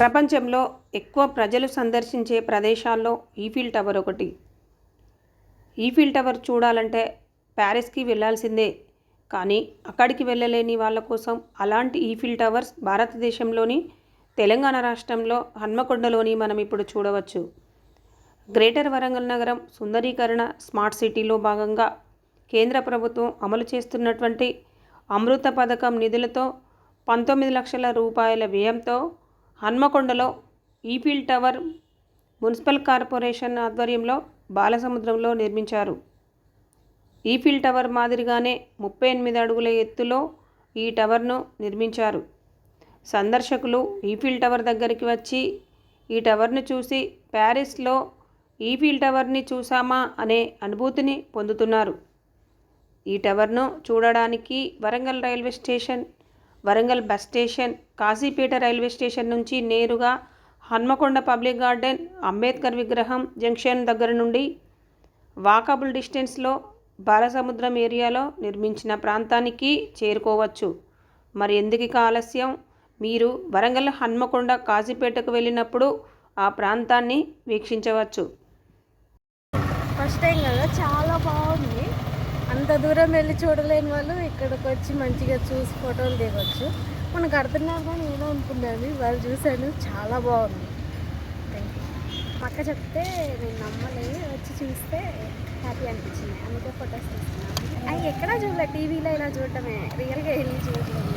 ప్రపంచంలో ఎక్కువ ప్రజలు సందర్శించే ప్రదేశాల్లో ఈఫిల్ టవర్ ఒకటి. ఈఫిల్ టవర్ చూడాలంటే ప్యారిస్కి వెళ్ళాల్సిందే కానీ అక్కడికి వెళ్ళలేని వాళ్ళ కోసం అలాంటి ఈఫిల్ టవర్స్ భారతదేశంలోని తెలంగాణ రాష్ట్రంలో హన్మకొండలోని మనం ఇప్పుడు చూడవచ్చు. గ్రేటర్ వరంగల్ నగరం సుందరీకరణ స్మార్ట్ సిటీలో భాగంగా కేంద్ర ప్రభుత్వం అమలు చేస్తున్నటువంటి అమృత పథకం నిధులతో పంతొమ్మిది లక్షల రూపాయల వ్యయంతో హన్మకొండలో ఈఫిల్ టవర్ మున్సిపల్ కార్పొరేషన్ ఆధ్వర్యంలో బాలసముద్రంలో నిర్మించారు. ఈఫిల్ టవర్ మాదిరిగానే ముప్పై ఎనిమిది అడుగుల ఎత్తులో ఈ టవర్ను నిర్మించారు. సందర్శకులు ఈఫిల్ టవర్ దగ్గరికి వచ్చి ఈ టవర్ను చూసి ప్యారిస్లో ఈఫిల్ టవర్ని చూసామా అనే అనుభూతిని పొందుతున్నారు. ఈ టవర్ను చూడడానికి Warangal railway station Warangal bus station Kazipet railway station నుంచి నేరుగా హన్మకొండ పబ్లిక్ గార్డెన్ అంబేద్కర్ విగ్రహం జంక్షన్ దగ్గర నుండి వాకబుల్ డిస్టెన్స్లో బాలసముద్రం ఏరియాలో నిర్మించిన ప్రాంతానికి చేరుకోవచ్చు. మరి ఎందుకు ఆలస్యం? మీరు వరంగల్ హన్మకొండ కాజీపేటకు వెళ్ళినప్పుడు ఆ ప్రాంతాన్ని వీక్షించవచ్చు. ఫస్ట్ టైం కదా చాలా బాగుంది. అంత దూరం వెళ్ళి చూడలేని వాళ్ళు ఇక్కడికి వచ్చి మంచిగా చూసి ఫోటోలు దిగొచ్చు. మనకు అర్థం కానీ ఏదో అనుకున్నాను వాళ్ళు చూశాను చాలా బాగుంది. థ్యాంక్ యూ పక్క చెప్తే నేను నమ్మలేదు వచ్చి చూస్తే హ్యాపీ అనిపించింది. అందుకే ఫొటోస్ తీసుకున్నాను అవి ఎక్కడా చూడలే. టీవీలో ఇలా చూడటమే. రియల్గా వెళ్ళి చూడలేదు